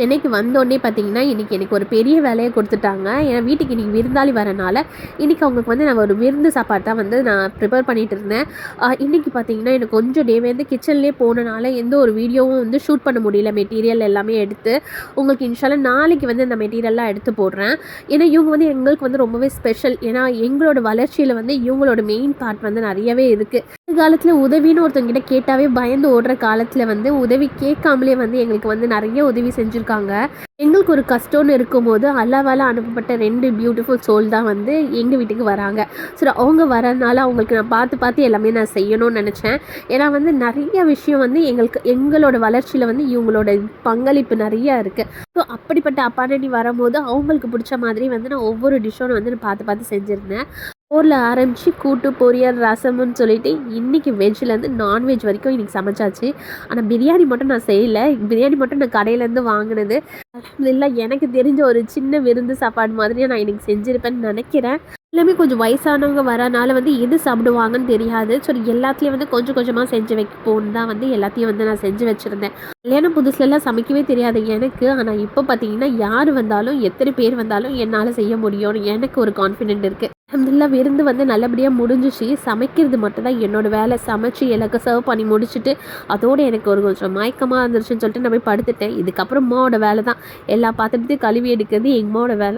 சென்னைக்கு வந்தோடனே பார்த்தீங்கன்னா, இன்றைக்கி எனக்கு ஒரு பெரிய வேலையை கொடுத்துட்டாங்க ஏன்னா வீட்டுக்கு இன்றைக்கி விருந்தாளி வரனால, இன்னைக்கு அவங்களுக்கு வந்து நான் ஒரு விருந்து சாப்பாடு தான் வந்து நான் ப்ரிப்பேர் பண்ணிகிட்டு இருந்தேன். இன்றைக்கி இன்னைக்கு பார்த்தீங்கன்னா, எனக்கு கொஞ்சம் டே வந்து கிச்சன்லேயே போனனால எந்த ஒரு வீடியோவும் வந்து ஷூட் பண்ண முடியல. மெட்டீரியல் எல்லாமே எடுத்து. உங்களுக்கு இன்ஷாலாக நாளைக்கு வந்து இந்த மெட்டீரியல்லாம் எடுத்து போடுறேன். ஏன்னா இவங்க வந்து எங்களுக்கு வந்து ரொம்பவே ஸ்பெஷல். ஏன்னா எங்களோட வளர்ச்சியில் வந்து இவங்களோட மெயின் பார்ட் வந்து நிறையவே இருக்குது காலத்தில் உதவின்னு ஒருத்தவங்கிட்ட கேட்டாவே பயந்து ஓடுற காலத்தில் வந்து உதவி கேட்காமலே வந்து எங்களுக்கு வந்து நிறைய உதவி செஞ்சுருக்காங்க. எங்களுக்கு ஒரு கஷ்டம்னு இருக்கும்போது அல்லாவால் அனுப்பப்பட்ட ரெண்டு பியூட்டிஃபுல் சோல் தான் வந்து எங்கள் வீட்டுக்கு வராங்க. சரி அவங்க வரனால அவங்களுக்கு நான் பார்த்து பார்த்து எல்லாமே நான் செய்யணும்னு நினச்சேன். ஏன்னா வந்து நிறைய விஷயம் வந்து எங்களுக்கு எங்களோட வளர்ச்சியில் வந்து இவங்களோட பங்களிப்பு நிறையா இருக்குது ஸோ அப்படிப்பட்ட அப்பாடனி வரும்போது அவங்களுக்கு பிடிச்ச மாதிரி வந்து நான் ஒவ்வொரு டிஷ்ஷும் வந்து நான் பார்த்து பார்த்து செஞ்சுருந்தேன். போரில் ஆரம்பித்து கூட்டு, பொரியல், ரசம்னு சொல்லிட்டு இன்றைக்கி வெஜ்லேருந்து நான்வெஜ் வரைக்கும் இன்றைக்கி சமைச்சாச்சு. ஆனால் பிரியாணி மட்டும் நான் செய்யல. பிரியாணி மட்டும் நான் கடையிலேருந்து வாங்கினது இல்லை எனக்கு தெரிஞ்ச ஒரு சின்ன விருந்து சாப்பாடு மாதிரியே நான் இன்னைக்கு செஞ்சுருப்பேன்னு நினைக்கிறேன் எல்லாமே கொஞ்சம் வயசானவங்க வரனால வந்து எது சாப்பிடுவாங்கன்னு தெரியாது. ஸோ எல்லாத்துலேயும் வந்து கொஞ்சம் கொஞ்சமாக செஞ்சு வைப்போன்னு தான் வந்து எல்லாத்தையும் வந்து நான் செஞ்சு வச்சுருந்தேன் கல்யாணம் புதுசுலலாம் சமைக்கவே தெரியாது எனக்கு. ஆனால் இப்போ பார்த்தீங்கன்னா, யார் வந்தாலும், எத்தனை பேர் வந்தாலும் என்னால் செய்ய முடியும்னு எனக்கு ஒரு கான்ஃபிடென்ட் இருக்குது அல்ஹம்துலில்லாஹ் விருந்து வந்து நல்லபடியாக முடிஞ்சிச்சு சமைக்கிறது மட்டும் தான் என்னோட வேலை. சமைச்சு எனக்கு சர்வ் பண்ணி முடிச்சுட்டு, அதோட எனக்கு ஒரு கொஞ்சம் மயக்கமாக இருந்துருச்சுன்னு சொல்லிட்டு நான் போய் படுத்துட்டேன். இதுக்கப்புறம் அம்மாவோட வேலை தான். எல்லா பாத்திரத்தையும் கழுவி எடுக்கிறது எங்கள் அம்மாவோட வேலை.